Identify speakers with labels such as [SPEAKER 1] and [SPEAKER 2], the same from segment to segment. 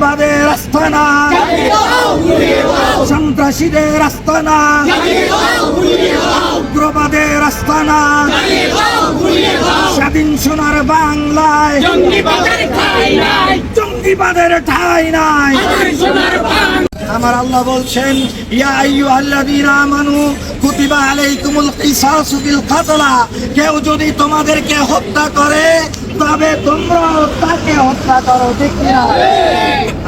[SPEAKER 1] জঙ্গিবাদের আস্তানা সন্ত্রাসীদের আস্তানা উগ্রবাদের আস্তানা স্বাধীন সোনার বাংলায়।
[SPEAKER 2] জঙ্গিবাদের ঠাই নাই। আমার
[SPEAKER 1] আল্লাহ বলছেন কেউ যদি তোমাদেরকে হত্যা করে, তবে তোমরাও তাকে হত্যা করো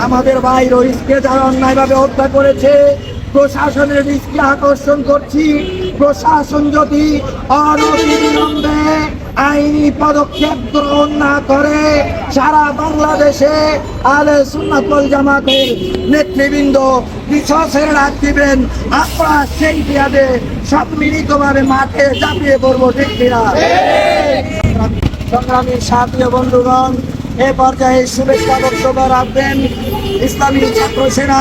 [SPEAKER 1] আমাদের ভাই রহিসকে যারা অন্যায়ভাবে হত্যা করেছে, প্রশাসনের দৃষ্টি আকর্ষণ করছি। প্রশাসন যদি অনতিবিলম্বে আইনি পদক্ষেপ গ্রহণ না করে সারা বাংলাদেশে আলে সুন্নাত ওয়াল জামাতের নেতৃবৃন্দ বিশ্বসের ডাক দিবেন। আমরা সেই পেয়াদে সব মিলিতভাবে মাঠে ঝাঁপিয়ে পড়ব কিনা? সংগ্রামী সাথী বন্ধুগণ, এ পর্যায়ে শুভেচ্ছা বক্তব্য রাখবেন ইসলামী ছাত্র সেনা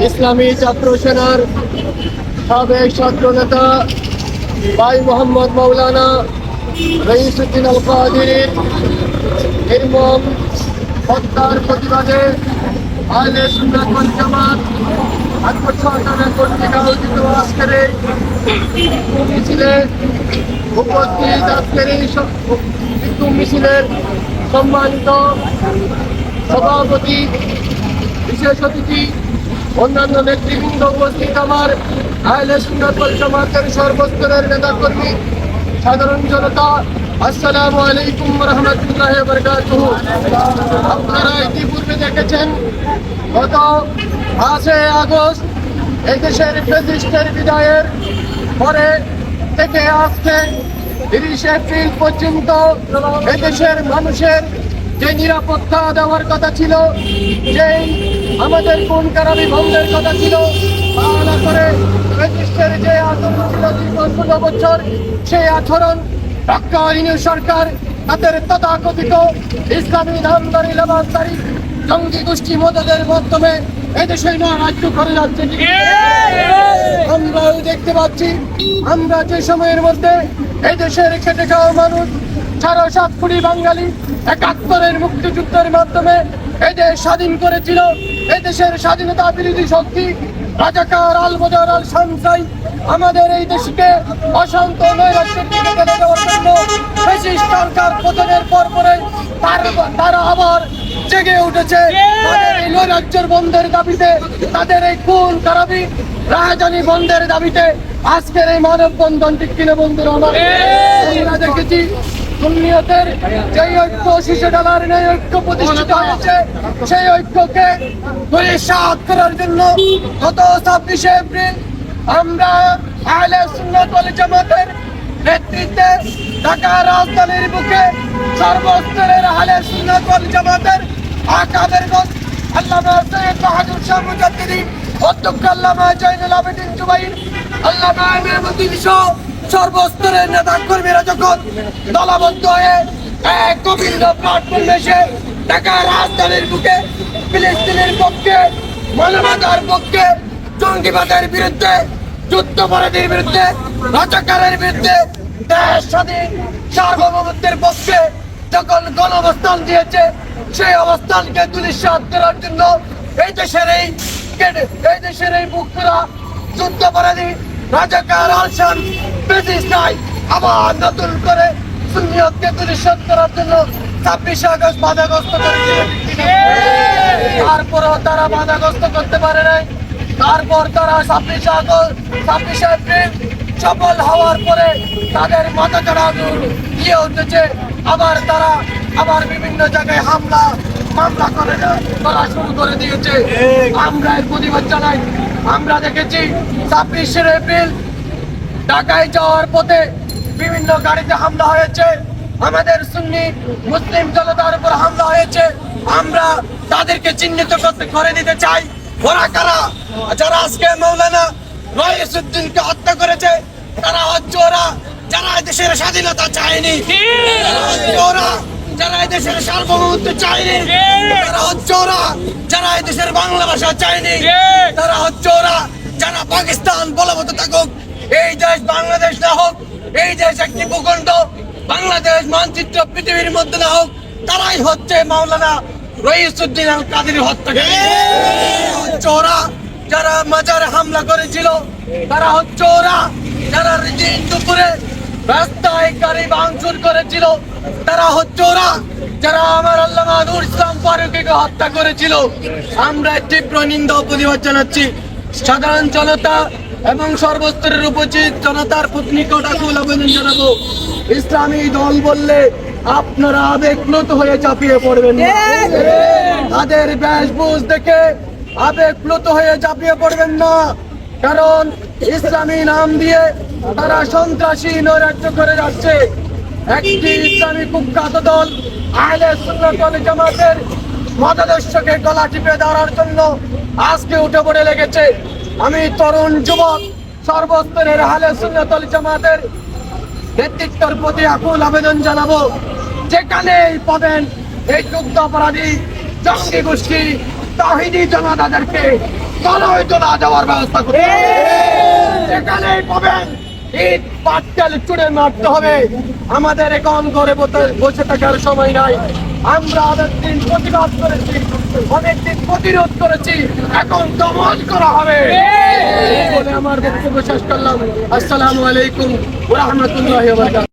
[SPEAKER 3] ইসলামী ছাত্র সেনার সাবেক ছাত্র নেতা ভাই মোহাম্মদ মৌলানা রইসুদ্দিন আল কাদিরের নির্মম হত্যার প্রতিবাদে আহলে সুন্নাত কর্তৃক সম্মানিত সভাপতি, বিশেষ অতিথি অন্যান্য নেতৃবৃন্দ উপস্থিত আমার আহলে ওয়াল জামাতের সর্বস্তরের নেতাকর্মী, সাধারণ জনতা, আসসালামু আলাইকুম রহমতুল্লাহ বরকাতুহু। আপনারা ইতিপূর্বে দেখেছেন, গত পাঁচই আগস্ট এদেশের ফেসিস্টের বিদায়ের পরে থেকে আজকে তিরিশ এপ্রিল পর্যন্ত এদেশের মানুষের যে নিরাপত্তা দেওয়ার কথা ছিল, যেই আমাদের কোন কারণে বন্ধের কথা ছিল তা করে ফেসিস্টের যে আচরণ ছিল দীর্ঘ ষোলো বছর, সেই আচরণ তৎকালীন সরকার। তাদের তথাকথিত ইসলামী নামদারি লেবাসদারি জঙ্গি গোষ্ঠী মদদের মাধ্যমে এদেশে রাজ্য করে যাচ্ছে। আমরাও দেখতে পাচ্ছি, আমরা যে সময়ের মধ্যে এই দেশের খেটে খাওয়া মানুষ, সারা সাত কোটি বাঙালি একাত্তরের মুক্তিযুদ্ধের মাধ্যমে এই দেশ স্বাধীন করেছিল এই দেশের স্বাধীনতা বিরোধী শক্তি, রাজাকার আলবদর আল শামসাই আমাদের এই দেশকে অশান্ত সরকার পতনের পর পরে তার- আবার জেগে উঠেছে। এই নৈরাজ্যের বন্ধের দাবিতে, তাদের এই খুন খারাপি রাজধানী বন্ধের দাবিতে আজকের এই মানব বন্ধন ঠিক কিনে বন্ধুরা আমরা? দেখেছি। সুন্নিয়তের যে ঐক্য শিশু ডালার ন্যায় ঐক্য প্রতিষ্ঠিত হয়েছে সেই ঐক্যকে ধরিসাত করার জন্য গত ছাব্বিশে এপ্রিল আমরা আহলে সুন্নাত ওয়াল জামাতের নেতৃত্বে ঢাকা রাজধানীর বুকে সর্বস্তরের আহলে সুন্নাত ওয়াল জামাতের আকাবের আল্লামা সৈয়দ বাহাদুর শাহ মুজাদ্দিদি, অধ্যক্ষ আল্লামা জয়নুল আবেদিন জুবাইর, আল্লামা সহ সর্বস্তরের নেতা কর্মীরা যখন দলবদ্ধ হয়ে এক গোবিন্দ প্ল্যাটফর্ম এসে ঢাকা রাজধানীর বুকে, ফিলিস্তিনের পক্ষে, মানবতার পক্ষে, জঙ্গিবাদের বিরুদ্ধে, যুদ্ধপরাধীর বিরুদ্ধে, রাজাকারের বিরুদ্ধে, দেশ স্বাধীন, সার্বভৌমত্বের পক্ষে যখন গণ অবস্থান দিয়েছে, সেই অবস্থানকে দুলিশাত করার জন্য এই দেশের এই এই দেশের এই মুখরা যুদ্ধপরাধী, রাজাকার আলসান ব্রিটিশ নাই, আবার নতুন করে সুনিয়তকে দুলিশাত করার জন্য ছাব্বিশে আগস্ট বাধাগ্রস্ত করেছিল তারপরেও তারা বাধাগ্রস্ত করতে পারে নাই। তারপর তারা ছাব্বিশে আগস্ট, ছাব্বিশে এপ্রিল সফল হওয়ার পরে তাদের মাথা চড়া দিয়ে উঠেছে। আবার তারা আবার বিভিন্ন জায়গায় হামলা, মামলা করে করা শুরু করে দিয়েছে। আমরা এর প্রতিবাদ জানাই। আমরা দেখেছি ছাব্বিশে এপ্রিল ঢাকায় যাওয়ার পথে বিভিন্ন গাড়িতে হামলা হয়েছে। আমাদের সুন্নি মুসলিম জনতার উপর হামলা হয়েছে। আমরা তাদেরকে চিহ্নিত করতে করে দিতে চাই। ওরা কারা? যারা আজকে মৌলানা রয়েসুদ্দিনকে হত্যা করেছে, তারা হচ্ছে ওরা। যারা দেশের স্বাধীনতা চায়নি ওরা। যারা দেশের সার্বভৌমত্ব চায়নি, তারা হচ্ছে ওরা। যারা দেশের বাংলা ভাষা চায়নি, তারা হচ্ছে ওরা। যারা পাকিস্তান বলবত থাকুক এই দেশ বাংলাদেশ না হোক, এই দেশ একটি ভূখণ্ড, বাংলাদেশ মানচিত্র পৃথিবীর মধ্যে না হোক, তারাই হচ্ছে মাওলানা রইসুদ্দিন আল কাদের হত্যাকারী। হচ্ছে ওরা যারা মাজারে হামলা করেছিল, তারা হচ্ছে ওরা যারা দুপুরে রাস্তায় গাড়ি ভাঙচুর করেছিল, তারা হচ্ছে ওরা যারা আমার আল্লামা নূর ইসলাম ফারুকিকে হত্যা করেছিল। আমরা তীব্র নিন্দা প্রতিবাদ জানাচ্ছি। সাধারণ জনতা এবং সর্বস্তরের উপস্থিত জনতার প্রতি নিকট আকুল আবেদন জানাব। ইসলামী দল বললে আপনারা আবেগপ্লুত হয়ে চাপিয়ে পড়বেন তাদের বেশভূষ দেখে আবেগপ্লুত হয়ে চাপিয়ে পড়বেন না। কারণ ইসলামী নাম দিয়ে তারা সন্ত্রাসী নৈরাজ্য করে যাচ্ছে। একটি ইসলামী কুখ্যাত দল আহলে ওয়াল জামাতের মতাদর্শকে গলা টিপে ধরার জন্য আজকে উঠে পড়ে লেগেছে। আমি তরুণ যুবক সর্বস্তরের হালে সুন্নতল জামাতের নেতৃত্বের প্রতি আকুল আবেদন জানাব যেখানেই পাবেন এই যুদ্ধ অপরাধী জঙ্গি গোষ্ঠী তাহিদি জনতাদেরকে তলায় তোলা দেওয়ার ব্যবস্থা করতে হবে। যেখানেই পাবেন ইট পাটকেল চুড়ে মারতে হবে। আমাদের এখন ঘরে বসে- থাকার সময় নাই। আমরা করেছি প্রতিরোধ করেছি। এখন করা হবে। বলে আমার আসসালামু আলাইকুম রহমতুল্লাহ